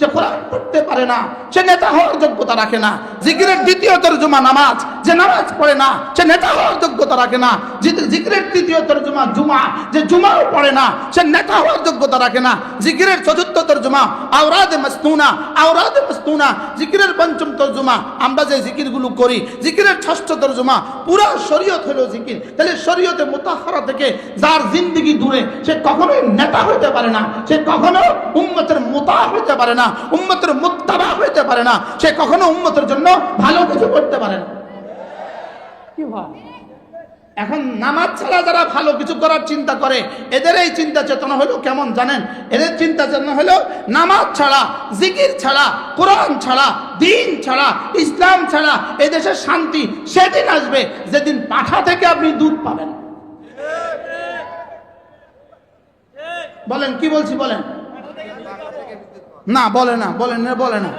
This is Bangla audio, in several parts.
যে কোরআন পড়তে পারে না, সে নেতা হওয়ার যোগ্যতা রাখে না। জিকিরের দ্বিতীয় তর্জমা নামাজ, যে নামাজ পড়ে না, সে নেতা হওয়ার যোগ্যতা রাখে না। জিকিরের তৃতীয় তর্জমা জুমা, যে জুমাও পড়ে না, সে নেতা হওয়ার যোগ্যতা রাখে না। জিকিরের চতুর্থ তর্জমা, আওরাদে মস্তুনা আওরাদে মস্তুনা জিকিরের পঞ্চম তর্জমা, আমরা যে জিকিরগুলো করি, জিকিরের ষষ্ঠ তর্জমা, পুরো শরীয়ত হলো জিকির। তাহলে শরীয়তে মোতাহারা থেকে যার জিন্দিগি দূরে, সে কখনোই নেতা হইতে পারে না, সে কখনো উম্মতের মোতা হইতে পারে না। উম্মতের মোত্তাবা হইতে পারে না। সে কখনো উম্মতের জন্য ভালো কিছু করতে পারে না। কি এখন নামাজ ছাড়া যারা ভালো কিছু করার চিন্তা করে এদের এই চিন্তা চেতনা হলো কেমন জানেন? এদের চিন্তা চেতনা হলো নামাজ ছাড়া জিকির ছাড়া কোরআন ছাড়া দিন ছাড়া ইসলাম ছাড়া এদেশের শান্তি সেদিন আসবে যেদিন পাঠা থেকে আপনি দুধ পাবেন। বলেন কি বলছি বলেন? না, বলে না বলেন না, বলে না।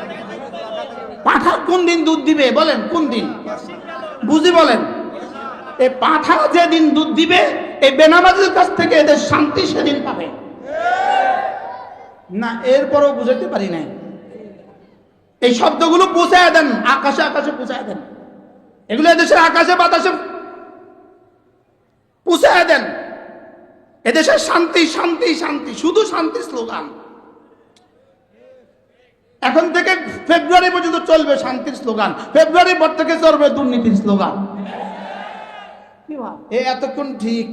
পাঠা কোন দিন দুধ দিবে, বলেন, কোন দিন? বুঝি বলেন। এই পাঠা যেদিন দুধ দিবে এই বেনামাজের কাছ থেকে এদের শান্তি সেদিন পাবে। না, এরপরও বুঝাতে পারি নাই। এই শব্দগুলো পৌঁছায় দেন, আকাশে আকাশে পৌঁছায় দেন। এগুলো এদেশের আকাশে বাতাসে পৌঁছায় দেন। এদেশের শান্তি শান্তি শান্তি, শুধু শান্তি স্লোগান। এখন থেকে ফেব্রুয়ারি পর্যন্ত চলবে শান্তির স্লোগান। ফেব্রুয়ারি পর থেকে চলবে দুর্নীতির স্লোগান। এ এতক্ষণ ঠিক।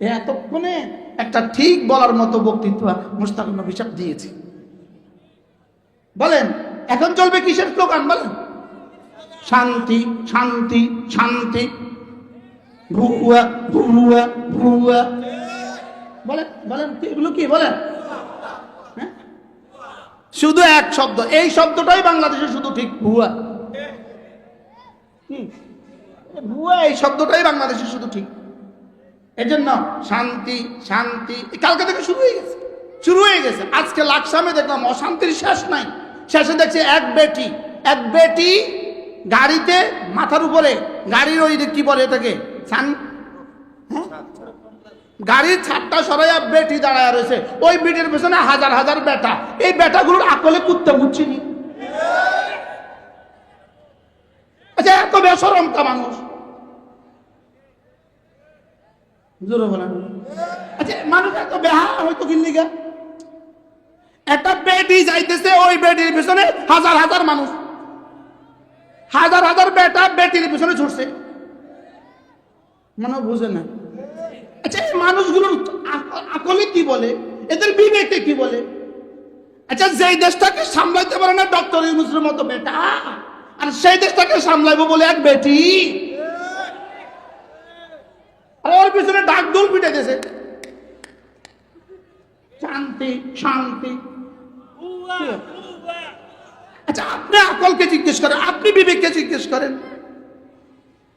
এ এতক্ষণে একটা ঠিক বলার মতো বক্তৃত্ব মুস্তাক নবী সাহেব দিয়েছে। বলেন এখন চলবে কিসের স্লোগান বলেন? শান্তি শান্তি শান্তি। ভুয়া ভুয়া ভুয়া। বলেন বলেন এগুলো কি বলেন? শুধু এক শব্দ। এই শব্দটাই বাংলাদেশে শুধু ঠিক ভুয়া। ভুয়া, এই শব্দটাই বাংলাদেশে শুধু ঠিক। এই জন্য শান্তি শান্তি কালকে থেকে শুরু হয়ে গেছে। শুরু হয়ে গেছে। আজকে লাকসামে দেখলাম অশান্তির শেষ নাই। শেষে দেখছি এক বেটি এক বেটি গাড়িতে মাথার উপরে, গাড়ির ওই কি বলে এটাকে? গাড়ির ছাদটা সরাইয়া বেটি দাঁড়ায় রয়েছে। ওই বেটির পেছনে হাজার হাজার বেটা। এই বেটাগুলোর আকলে কুত্তে মুচ্ছিনি আচ্ছা এত বেসরমটা মানুষ। আচ্ছা মানুষ এত বেহা হয়তো একটা যাইতেছে, ওই বেটির পিছনে হাজার হাজার মানুষ। হাজার হাজার বেটা বেটির পিছনে ছুটছে। মানে বুঝে না। আচ্ছা এই মানুষগুলোর আকলে কি বলে? এদের বিবেকে কি বলে? আচ্ছা যেই দেশটাকে সামলাইতে পারে না ডক্টর ইউনুসের মতো বেটা আর সেই দেশটাকে সামলাইবো বলে এক বেটি। আর ওর পিছনে ডাক দোল পিটে দিয়েছে শান্তি শান্তি। আচ্ছা আপনি আকলকে জিজ্ঞেস করেন আপনি বিবেককে জিজ্ঞেস করেন।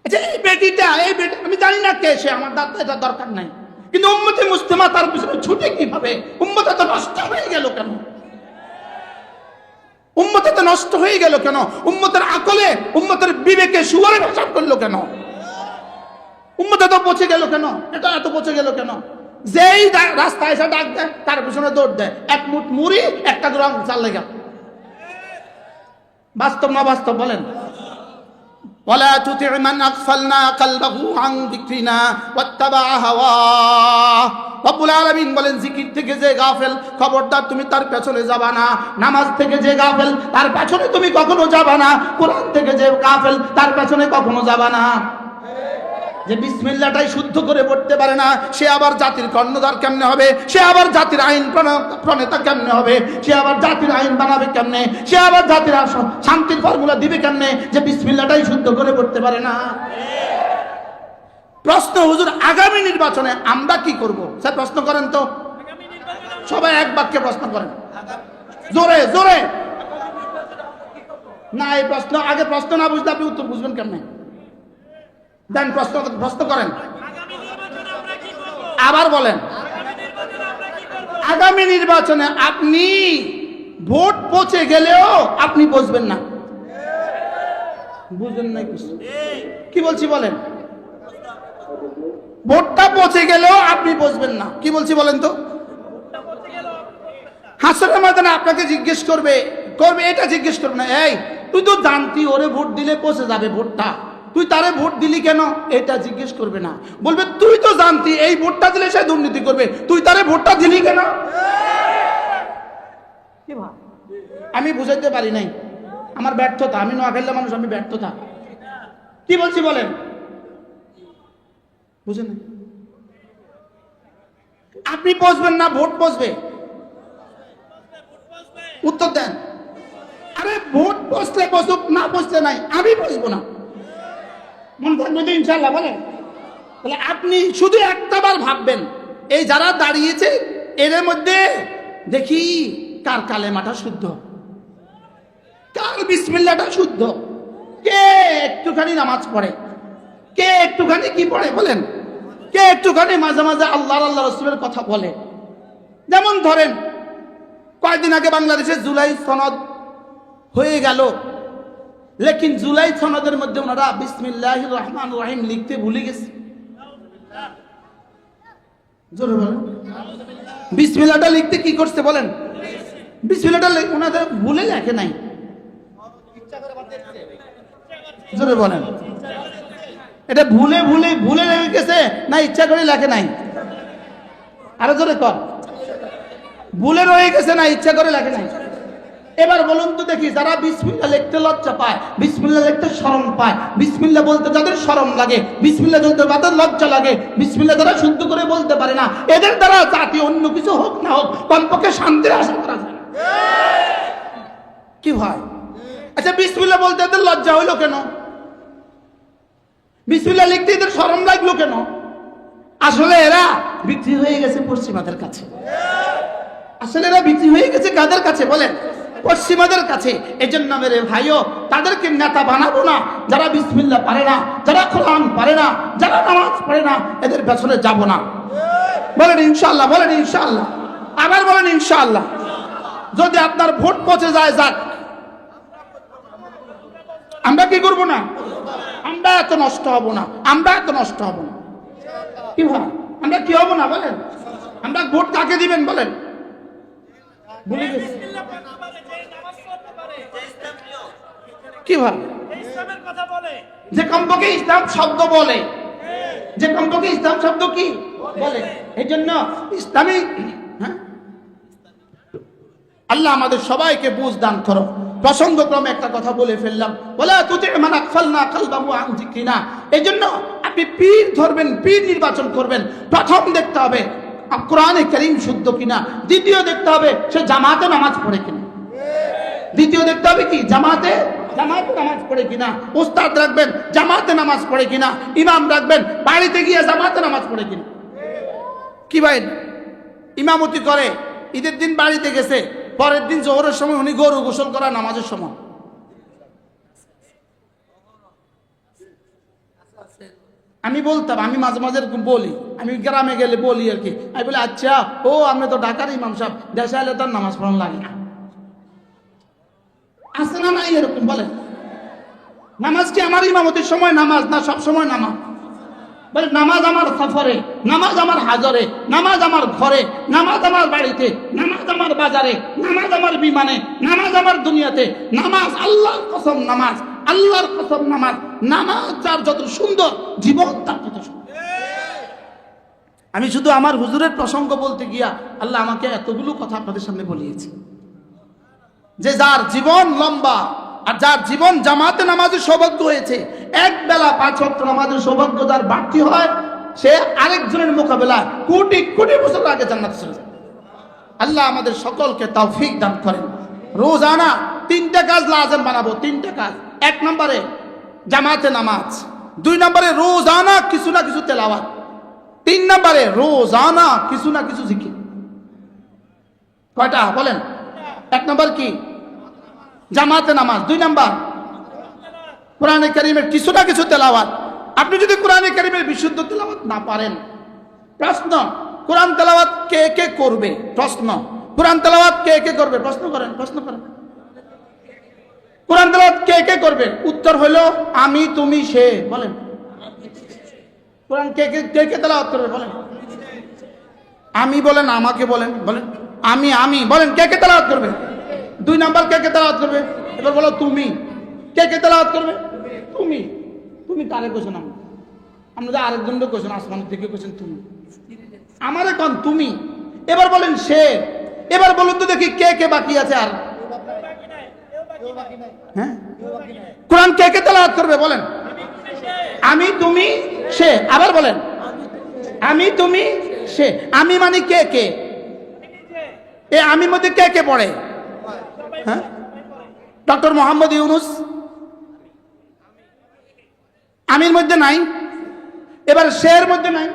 আচ্ছা এই বেটিটা এই বেটি আমি জানি না কে সে, আমার দাদা এটা দরকার নাই। কিন্তু তার পিছনে ছুটে কীভাবে? তো নষ্ট হয়ে গেল কেন? উম্মতে তো নষ্ট হয়ে গেল কেন? উম্মতের আকলে, উম্মতের বিবেকে সুয়ারে করল কেন? তো পচে গেল কেন? এটা এত পচে গেল কেন? যেই রাস্তায় এসে ডাক দেয়, তার পিছনে দৌড় দেয়। এক মুঠ মুড়ি, একটা গ্রাম চাল লেগা। বাস্তব না বাস্তব বলেন? ولا تطع من أغفلنا قلبه عن ذكرنا واتبع هواه রব্বুল আলামিন বলেন জিকির থেকে যে গাফেল খবরদার তুমি তার পেছনে যাবা না নামাজ থেকে যে গাফেল তার পেছনে তুমি কখনো যাবা না কোরআন থেকে যে গাফেল তার পেছনে কখনো যাবা না যে বিসমিল্লাটাই শুদ্ধ করে পড়তে পারে না, সে আবার জাতির কর্ণধার কেমনে হবে? সে আবার জাতির আইন প্রণ- প্রণেতা কেমনে হবে? সে আবার জাতির আইন বানাবে কেমনে? সে আবার জাতির শান্তির ফর্মুলা দিবে কেমনে যে বিসমিল্লাটাই শুদ্ধ করে পড়তে পারে না? প্রশ্ন হুজুর, আগামী নির্বাচনে আমরা কি করব? স্যার, প্রশ্ন করেন তো। সবাই এক বাক্যে প্রশ্ন করেন। জোরে জোরে। না, এই প্রশ্ন, আগে প্রশ্ন না বুঝলে আপনি উত্তর বুঝবেন কেমনে? দেন প্রশ্ন প্রশ্ন করেন। আবার বলেন, আগামী নির্বাচনে আপনি ভোট পচে গেলেও আপনি বসবেন না। বুঝলেন না কি বলছি বলেন? ভোটটা পচে গেলেও আপনি বসবেন না। কি বলছি বলেন তো? হাসরের ময়দানে আপনাকে জিজ্ঞেস করবে করবে, এটা জিজ্ঞেস করবে না। এই, তুই তো জানতি, ওরে ভোট দিলে পচে যাবে ভোটটা। তুই তারে ভোট দিলি কেন? এটা জিজ্ঞেস করবে না। বলবে তুই তো জানতি এই ভোটটা দিলে সে দুর্নীতি করবে। তুই তারে ভোটটা দিলি কেন? কি আমি বুঝাইতে পারি নাই। আমার ব্যর্থতা আমি নোয়াখালীর মানুষ আমি ব্যর্থতা। কি বলছি বলেন? বুঝেন আপনি বসবেন না ভোট বসবে। উত্তর দেন। আরে ভোট বসলে বসুক না বসলে নাই আমি বসবো না। মন থাকবে তো ইনশাল্লাহ বলেন। তাহলে আপনি শুধু একটা বার ভাববেন, এই যারা দাঁড়িয়েছে এদের মধ্যে দেখি কার কালেমাটা শুদ্ধ? কার বিসমিল্লাটা শুদ্ধ? কে একটুখানি নামাজ পড়ে? কে একটুখানি কি পড়ে, বলেন? কে একটুখানি মাঝে মাঝে আল্লাহ আল্লাহ রসুলের কথা বলে? যেমন ধরেন, কয়েকদিন আগে বাংলাদেশে জুলাই সনদ হয়ে গেল। লেকিন জুলাই সনদের মধ্যে ওনারা বিসমিল্লাহ রহমান রহিম লিখতে ভুলে গেছে। বিসমিল্লাটা লিখতে কি করছে বলেন? বিসমিল্লাটা ওনাদের ভুলে লেখে নাই। জোরে বলেন। এটা ভুলে ভুলে ভুলে লেগে গেছে না ইচ্ছা করে লেখে নাই? আরও জোরে কর। ভুলে রয়ে গেছে না ইচ্ছা করে লেখে নাই? এবার বলুন তো দেখি, যারা বিসমিল্লা লিখতে লজ্জা পায় বিসমিল্লা লিখতে শরম পায় বিসমিল্লা বলতে যাদের শরম লাগে বিসমিল্লা বলতে যাদের লজ্জা লাগে বিসমিল্লা যারা শুদ্ধ করে বলতে পারে না। এদের দ্বারা জাতি অন্য কিছু হোক না হোক, কমপক্ষে শান্তির আশা করা যায়। কি হয়? আচ্ছা বিসমিল্লা বলতে এদের লজ্জা হইল কেন? বিসমিল্লা লিখতে এদের শরম লাগল কেন? আসলে এরা বিক্রি হয়ে গেছে পশ্চিমাদের কাছে। আসলে এরা বিক্রি হয়ে গেছে কাদের কাছে? বলেন। পশ্চিমাদের কাছে এই জন্য মেরে ভাইও, তাদেরকে নেতা বানাবো না। যারা বিসমিল্লা পারে না, যারা কোরআন পারে না, যারা নামাজ পড়ে না, এদের পেছনে যাব না। বলেন ইনশাল্লাহ বলেন ইনশাল্লাহ আবার বলেন ইনশাল্লাহ যদি আপনার ভোট পচে যায়, যাক। আমরা কি করব না? আমরা এত নষ্ট হব না। আমরা এত নষ্ট হব না। কি ভাই? আমরা কি হব না, বলেন? আমরা ভোট কাকে দিবেন, বলেন? ভুলে গেছি। কি বলে যে কমপক্ষে ইসলাম শব্দ বলে। যে কমপক্ষে ইসলাম শব্দ কি? বলে। এই জন্য ইসলামী হ্যাঁ? আল্লাহ আমাদের সবাইকে বুঝ দান করো। প্রসঙ্গক্রমে একটা কথা বলে ফেললাম। বলে তুতে মানা ফালনা কালবাবু আংজিকি না এই জন্য আপনি পীর ধরবেন, পীর নির্বাচন করবেন। প্রথম দেখতে হবে, কোরআনে করিম শুদ্ধ কিনা? দ্বিতীয় দেখতে হবে, সে জামাতে নামাজ পড়ে কিনা? দ্বিতীয় দেখতে হবে কি? জামাতে? জামাতে নামাজ পড়ে কিনা? উস্তাদ রাখবেন, জামাতে নামাজ পড়ে কিনা? ইমাম রাখবেন, বাড়িতে গিয়ে জামাতে নামাজ পড়ে কিনা? কি ভাই? ইমামতি করে, ঈদের দিন বাড়িতে গেছে, পরের দিন জোহরের সময় উনি গরু গোসল করা নামাজের সময়। আমি বলতাম, আমি মাঝে মাঝে এরকম বলি, আমি গ্রামে গেলে বলি আর কি। আমি বলি আচ্ছা ও, আপনি তো ঢাকার ইমাম সাহেব, দেশে এলে তার নামাজ পড়ানো লাগে না। আছে না নাই এরকম, বলেন। নামাজ কি আমার ইমামতির সময় নামাজ না সব সময় নামাজ? বলে নামাজ আমার সফরে, নামাজ আমার হাজরে, নামাজ আমার ঘরে, নামাজ আমার বাড়িতে, নামাজ আমার বাজারে, নামাজ আমার বিমানে, নামাজ আমার দুনিয়াতে, নামাজ আল্লাহর কসম নামাজ, আল্লাহর কসম নামাজ নামাজ যার যত সুন্দর, জীবন তার সুন্দর। আমি শুধু আমার হুজুরের প্রসঙ্গ বলতে গিয়া আল্লাহ আমাকে এতগুলো কথা আপনাদের সামনে বলিয়েছে। যে যার জীবন লম্বা আর যার জীবন জামাতে নামাজের সৌভাগ্য হয়েছে। এক বেলা পাঁচ ওয়াক্ত নামাজের সৌভাগ্য যার বাড়তি হয়, সে আরেকজনের মোকাবেলা কোটি কোটি বছর আগে জান্নাত আল্লাহ আমাদের সকলকে তৌফিক দান করেন। রোজানা তিনটা কাজ লাজম বানাবো, তিনটা কাজ। এক নম্বরে জামাতে নামাজ, দুই নম্বরে রোজানা কিছু না কিছু তেলাওয়াত, তিন নম্বরে রোজানা কিছু না কিছু জিকির। কয়টা বলেন? এক নম্বর কি? জামাতে নামাজ, দুই নাম্বার। কোরআনে কারিমের কিছু না কিছু তেলাওয়াত। আপনি যদি কোরআনে কারিমের বিশুদ্ধ তেলাওয়াত না পারেন, প্রশ্ন, কোরআন তেলাওয়াত কে কে করবে? প্রশ্ন, কোরআন তেলাওয়াত কে কে করবে? প্রশ্ন করেন প্রশ্ন করেন। কোরআন তেলাওয়াত কে কে করবে? উত্তর হলো, আমি, তুমি, সে, বলেন। কোরআন কে কে কে কে তেলাওয়াত করবে, বলেন। আমি বলেন, আমাকে বলেন বলেন। আমি আমি, বলেন, কে কে তেলাওয়াত করবে? দুই নাম্বার কে কে তেলাওয়াত করবে? এবার বলো তুমি। কে কে তেলাওয়াত করবে? তুমি। তুমি কারে কোশ্চেন আমি আমরা যে আরেকজনকে কোশ্চেন আসমান থেকে কোশ্চেন তুমি। আমারে কন, তুমি। এবার বলেন সে। এবার বলুন তো দেখি কে কে বাকি আছে আর। হ্যাঁ? কোরআন কে কে তেলাওয়াত করবে বলেন। আমি, তুমি, সে। আবার বলেন। আমি, তুমি, সে। আমি মানে কে কে? এ, আমি মধ্যে কে কে পড়ে? হ্যাঁ? ডক্টর মোহাম্মদ ইউনুস? আমির মধ্যে নাই। এবার শের মধ্যে নাই।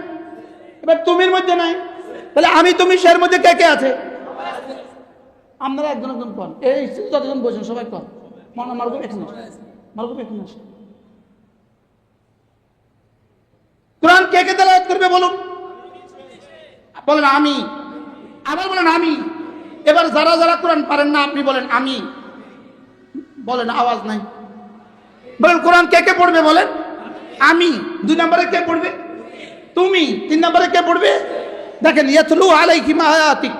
এবার তুমির মধ্যে নাই। তাহলে আমি, তুমি, শের মধ্যে কে কে আছে? আপনারা একজন একজন কন। এই যতজন বসেন, সবাই কন। মনে মারগুম কোরআন কে কে তেলাওয়াত করবে বলুন? বলেন আমি। আবার বলেন আমি। এবার যারা যারা কোরআন পারেন না, আপনি বলেন, আমি। বলেন, আওয়াজ নাই। বলেন, কোরআন কে কে পড়বে? বলেন, আমি। দুই নম্বরে কে পড়বে? তুমি। তিন নম্বরে কে পড়বে? দেখেন, ইয়াতলু আলাইহিম আয়াতিক।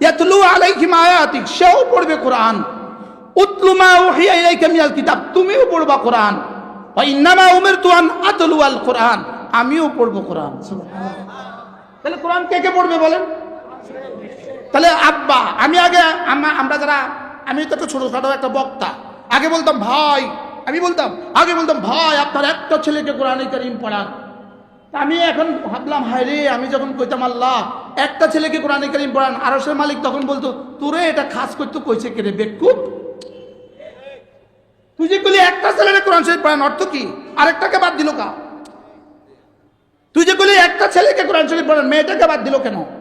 ইয়াতলু আলাইহিম আয়াতিক। সেও পড়বে কোরআন। উতলু মা উহিয়া ইলাইকা মিনাল কিতাব। তুমিও পড়বা কোরআন। ওয়া ইন্নামা উমিরতু আন আতলু আল কোরআন। আমিও পড়ব কোরআন। সুবহানাল্লাহ। তাহলে কোরআন কে কে পড়বে বলেন? তাহলে আব্বা, আমি আগে, আমা- আমরা যারা, আমি তো একটা ছোটখাটো একটা বক্তা। আগে বলতাম, ভাই, আমি বলতাম, আগে বলতাম, ভাই, আপনার একটা ছেলেকে কোরআন করিম পড়ান। আমি এখন ভাবলাম, হায় রে, আমি যখন কইতাম আল্লাহ, একটা ছেলেকে কোরআন করিম পড়ান আরসের মালিক তখন বলতো, তোরে এটা খাস করতে কইছে কে রে, বেকুব? তুই যে বলি একটা ছেলেকে কোরআন শরীফ পড়ান, অর্থ কি? আরেকটাকে বাদ দিল কা? তুই যে বলি একটা ছেলেকে কোরআন শরীফ পড়ান, মেয়েটাকে বাদ দিল কেন?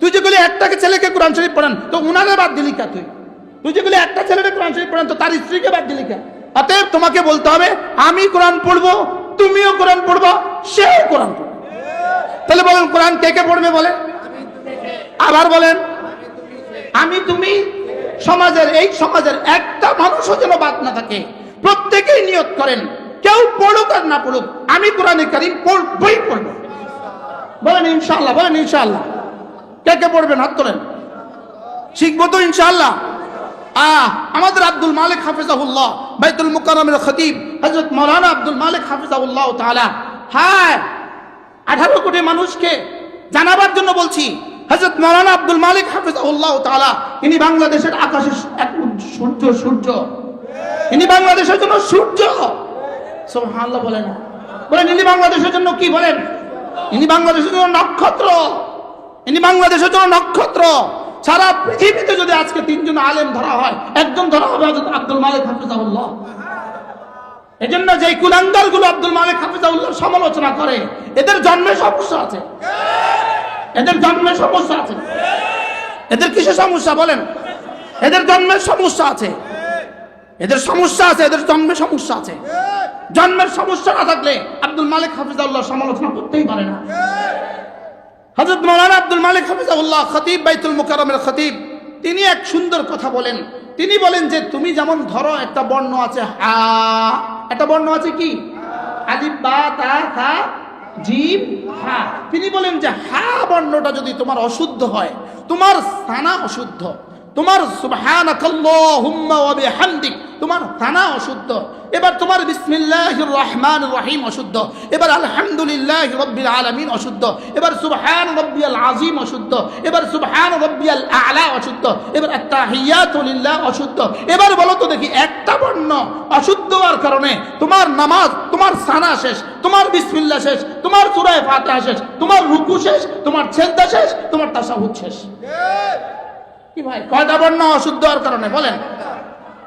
তুই যে বলি একটাকে ছেলেকে কোরআন শরীফ পড়ান, তো উনারে বাদ দিলি কা তুই? তুই যে বলি একটা ছেলেকে কোরআন শরীফ পড়ান, তো তার স্ত্রীকে বাদ দিলি কা? অতএব তোমাকে বলতে হবে, আমি কোরআন পড়ব, তুমিও কোরআন পড়ব, সেও কোরআন পড়বে। তাহলে বলেন, কোরআন কে কে পড়বে বলে? আবার বলেন, আমি তুমি সমাজের, এই সমাজের একটা মানুষও যেন বাদ না থাকে। প্রত্যেকেই নিয়ত করেন, কেউ পড়ুক আর না পড়ুক, আমি কোরআনে কারিম পড়বই পড়ব। বলেন ইনশাল্লাহ বলেন ইনশাল্লাহ কে কে পড়বেন? হাত তোলেন। শিখব তো ইনশাল্লাহ আহ, আমাদের আব্দুল মালিক হাফিজাহুল্লাহ, বাইতুল মুকাররমের খতিব, হযরত মাওলানা আব্দুল মালিক হাফিজাহুল্লাহ তাআলা। হ্যাঁ আঠারো কোটি মানুষকে জানাবার জন্য বলছি, হযরত মাওলানা আব্দুল মালিক হাফিজাহুল্লাহ তাআলা, ইনি বাংলাদেশের আকাশের এক সূর্য সূর্য। ইনি বাংলাদেশের জন্য সূর্য। সুবহানাল্লাহ বলেন। বলেন, ইনি বাংলাদেশের জন্য কি বলেন? ইনি বাংলাদেশের জন্য নক্ষত্র। ইনি বাংলাদেশের জন্য নক্ষত্র। সারা পৃথিবীতে যদি আজকে তিনজন আলেম ধরা হয়, একজন ধরা হবে আব্দুল মালিক হাফিজাহুল্লাহ। এই জন্য যে কুলাঙ্গারগুলো আব্দুল মালিক হাফিজাউল্লাহ সমালোচনা করে, এদের জন্মে সমস্যা আছে। এদের জন্মে সমস্যা আছে। এদের কিসে সমস্যা বলেন? এদের জন্মের সমস্যা আছে। এদের সমস্যা আছে, এদের জন্মে সমস্যা আছে। জন্মের সমস্যা না থাকলে আব্দুল মালিক হাফিজাউল্লাহ সমালোচনা করতেই পারে না। হজরত মৌলানা আব্দুল মালিক হাফিজাউল্লাহ খতিব বাইতুল মুকারমের খতিব, তিনি এক সুন্দর কথা বলেন। তিনি বলেন যে, তুমি যেমন ধরো, একটা বর্ণ আছে হা। একটা বর্ণ আছে কি? আলিফ, বা, তা থা জিম, হা। তিনি বলেন যে, হা বর্ণটা যদি তোমার অশুদ্ধ হয়, তোমার সানা অশুদ্ধ। তোমার তোমার থানা অশুদ্ধ। এবার তোমার বিসমিল্লাহির রহমান রহিম অশুদ্ধ। এবার আলহামদুলিল্লাহ রব্বিল আলামিন অশুদ্ধ। এবার সুবহান রব্বিয়াল আজিম অশুদ্ধ। এবার সুবহান রব্বিয়াল আলা অশুদ্ধ। এবার আত্তাহিয়াতু লিল্লাহ অশুদ্ধ। এবার বলো তো দেখি একটা বর্ণ অশুদ্ধ হওয়ার কারণে তোমার নামাজ, তোমার সানা শেষ, তোমার বিসমিল্লাহ শেষ, তোমার সূরা ফাতিহা শেষ, তোমার রুকু শেষ, তোমার ছেদা শেষ, তোমার তাসাহুদ শেষ। কি ভাই? কয়টা বর্ণ অশুদ্ধ হওয়ার কারণে? বলেন।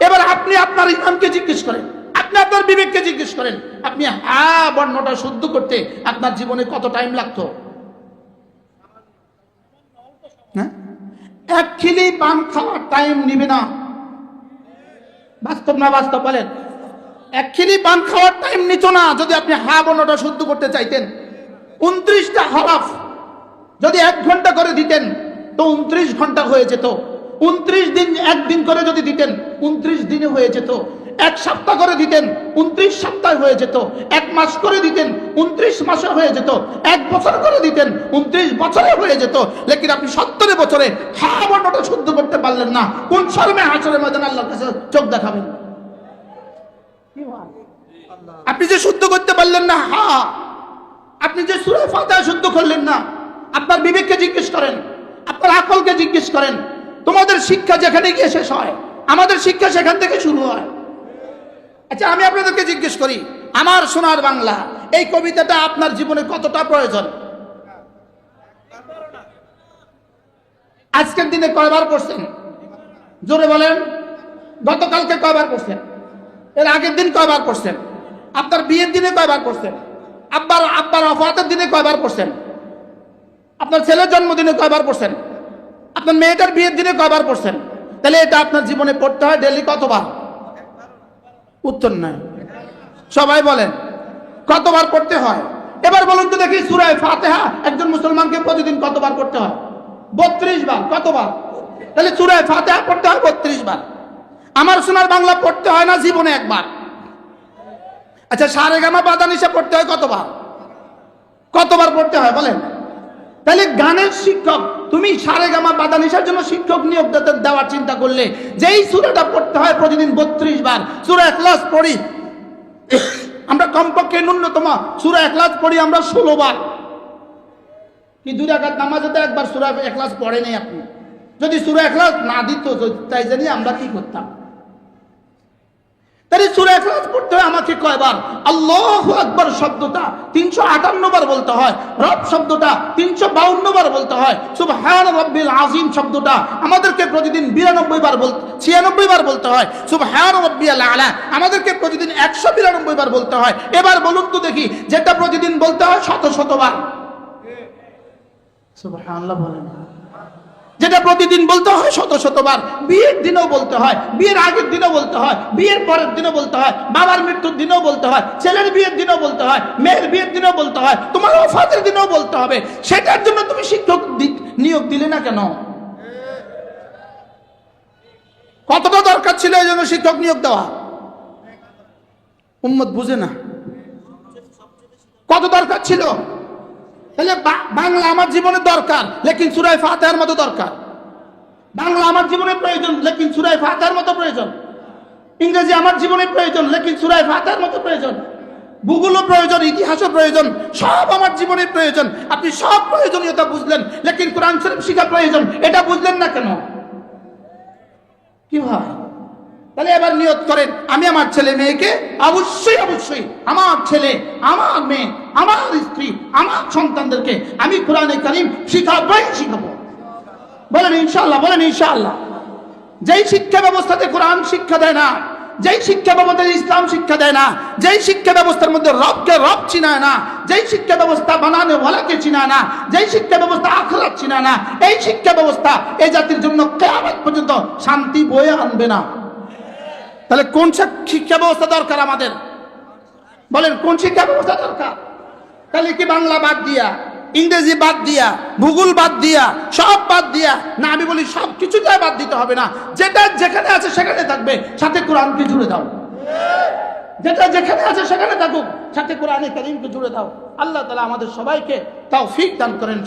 এবার আপনি আপনার ইমামকে জিজ্ঞেস করেন। আপনি আপনার বিবেককে জিজ্ঞেস করেন, আপনি হা বর্ণটা শুদ্ধ করতে আপনার জীবনে কত টাইম লাগতো? হ্যাঁ? এক খিলি পান খাওয়ার টাইম নিবে না। বাস্তব না বাস্তব বলেন? এক খিলি পান খাওয়ার টাইম নিত না, যদি আপনি হা বর্ণটা শুদ্ধ করতে চাইতেন। উনত্রিশটা হরফ যদি এক ঘণ্টা করে দিতেন। তো উনত্রিশ ঘণ্টা হয়ে যেত। উনত্রিশ দিন একদিন করে যদি দিতেন, উনত্রিশ দিনে হয়ে যেত। এক সপ্তাহ করে দিতেন, উনত্রিশ সপ্তাহ হয়ে যেত। এক মাস করে দিতেন, উনত্রিশ মাসে হয়ে যেত। এক বছর করে দিতেন, উনত্রিশ বছরে হয়ে যেত। লেকিন আপনি সত্তরে বছরে হা বর্ণটা শুদ্ধ করতে পারলেন না। কোন শর্মে হাসরের ময়দান আল্লাহর কাছে চোখ দেখাবেন? আপনি যে শুদ্ধ করতে পারলেন না, হা, আপনি যে সুরে ফাতা শুদ্ধ করলেন না, আপনার বিবেককে জিজ্ঞেস করেন আপনার আকলকে জিজ্ঞেস করেন, তোমাদের শিক্ষা যেখানে গিয়ে শেষ হয়, আমাদের শিক্ষা সেখান থেকে শুরু হয়? আচ্ছা আমি আপনাদেরকে জিজ্ঞেস করি, আমার সোনার বাংলা, এই কবিতাটা আপনার জীবনে কতটা প্রয়োজন? আজকের দিনে কয়বার পড়ছেন? জোরে বলেন, গতকালকে কয়বার পড়ছেন? এর আগের দিন কয়বার পড়ছেন? আপনার বিয়ের দিনে কয়বার পড়ছেন? আব্বার আব্বার অফাতের দিনে কয়বার পড়ছেন? আপনার ছেলের জন্মদিনে কয়বার পড়ছেন? আপনার মেয়েটার বিয়ের দিনে কয়বার পড়ছেন? তাহলে এটা আপনার জীবনে পড়তে হয় ডেলি কতবার? উত্তর নাই। সবাই বলেন, কতবার পড়তে হয়? এবার বলুন তো দেখি সুরায় ফাতেহা, একজন মুসলমানকে প্রতিদিন কতবার করতে হয়? বত্রিশ বার, কতবার? তাহলে সুরায় ফাতেহা পড়তে হয় বত্রিশ বার। আমার সোনার বাংলা পড়তে হয় না জীবনে একবার। আচ্ছা সারে গামা বাদানিসা পড়তে হয় কতবার? কতবার পড়তে হয় বলেন? তাহলে গানের শিক্ষক, তুমি সারে গামা বাদানিসার জন্য শিক্ষক নিয়োগ দেওয়ার চিন্তা করলে, যেই সুরাটা পড়তে হয় প্রতিদিন বত্রিশ বার, সুরা ক্লাস পড়ি। আমরা কমপক্ষে ন্যূনতম সুরা ক্লাস পড়ি আমরা ষোলো বার। কি দুই রাকাত নামাজে তো একবার সুরা ক্লাস পড়ে নেই আপনি? যদি সুরা ক্লাস না দিত, তাই জানি আমরা কি করতাম? তাহলে সুরা এখলাস পড়তে হয় আমাকে কয়বার? আল্লাহ আকবর শব্দটা তিনশো আটান্ন বার বলতে হয়, রব শব্দটা তিনশো বাউন্ন বার বলতে হয়, সুবহান রব্বিল আজিম শব্দটা আমাদেরকে প্রতিদিন বিরানব্বই বার বল, ছিয়ানব্বই বার বলতে হয়, সুবহান রব্বিয়াল আলা আমাদেরকে প্রতিদিন একশো বিরানব্বই বার বলতে হয়। এবার বলুন তো দেখি, যেটা প্রতিদিন বলতে হয় শত শতবার সুবহানাল্লাহ বলেন। যেটা প্রতিদিন বলতে হয়, শত শতবার। বিয়ের দিনেও বলতে হয়, বিয়ের আগের দিনও বলতে হয়, বিয়ের পরের দিনও বলতে হয়, বাবার মৃত্যুর দিনেও বলতে হয়, ছেলের বিয়ের দিনেও বলতে হয়, মেয়ের বিয়ের দিনেও বলতে হয়, তোমার অফাতের দিনেও বলতে হবে। সেটার জন্য তুমি শিক্ষক নিয়োগ দিলে না কেন? কতটা দরকার ছিল এই জন্য শিক্ষক নিয়োগ দেওয়া? উম্মত বুঝে না। কত দরকার ছিল? তাহলে বাংলা আমার জীবনে দরকার, লেকিন সুরাই ফাতেহার মতো দরকার। বাংলা আমার জীবনে প্রয়োজন, লেকিন সুরাই ফাতেহার মতো প্রয়োজন। ইংরেজি আমার জীবনে প্রয়োজন, লেকিন সুরাই ফাতেহার মতো প্রয়োজন। ভূগোলও প্রয়োজন, ইতিহাসও প্রয়োজন, সব আমার জীবনে প্রয়োজন। আপনি সব প্রয়োজনীয়তা বুঝলেন, লেকিন কোরআন শরীফ শিখা প্রয়োজন, এটা বুঝলেন না কেন? কি হয়? তাহলে এবার নিয়ত করেন, আমি আমার ছেলে মেয়েকে অবশ্যই অবশ্যই আমার ছেলে, আমার মেয়ে, আমার স্ত্রী, আমার সন্তানদেরকে আমি কোরআনে করিম শিখাবই শিখাবো। বলেন ইনশাল্লাহ বলেন ইনশাআল্লাহ। যেই শিক্ষা ব্যবস্থাতে কোরআন শিক্ষা দেয় না, যেই শিক্ষা ব্যবস্থাতে ইসলাম শিক্ষা দেয় না, যেই শিক্ষা ব্যবস্থার মধ্যে রবকে রব চিনায় না, যেই শিক্ষা ব্যবস্থা বানানো ওয়ালাকে চিনায় না, যেই শিক্ষা ব্যবস্থা আখরাত চিনায় না, এই শিক্ষা ব্যবস্থা এই জাতির জন্য কেয়ামত পর্যন্ত শান্তি বয়ে আনবে না। তাহলে কোন শিক্ষা ব্যবস্থা দরকার আমাদের? বলেন, কোন শিক্ষা ব্যবস্থা দরকার? তাহলে কি বাংলা বাদ দিয়া, ইংরেজি বাদ দিয়া, ভূগোল বাদ দিয়া, সব বাদ দিয়া? না, আমি বলি সব কিছুটাই বাদ দিতে হবে না। যেটা যেখানে আছে সেখানে থাকবে। সাথে কোরআনকে জুড়ে দাও। যেটা যেখানে আছে সেখানে থাকুক। সাথে কোরআনে করিমকে জুড়ে দাও। আল্লাহ তালা আমাদের সবাইকে তাও ফিক দান করেন।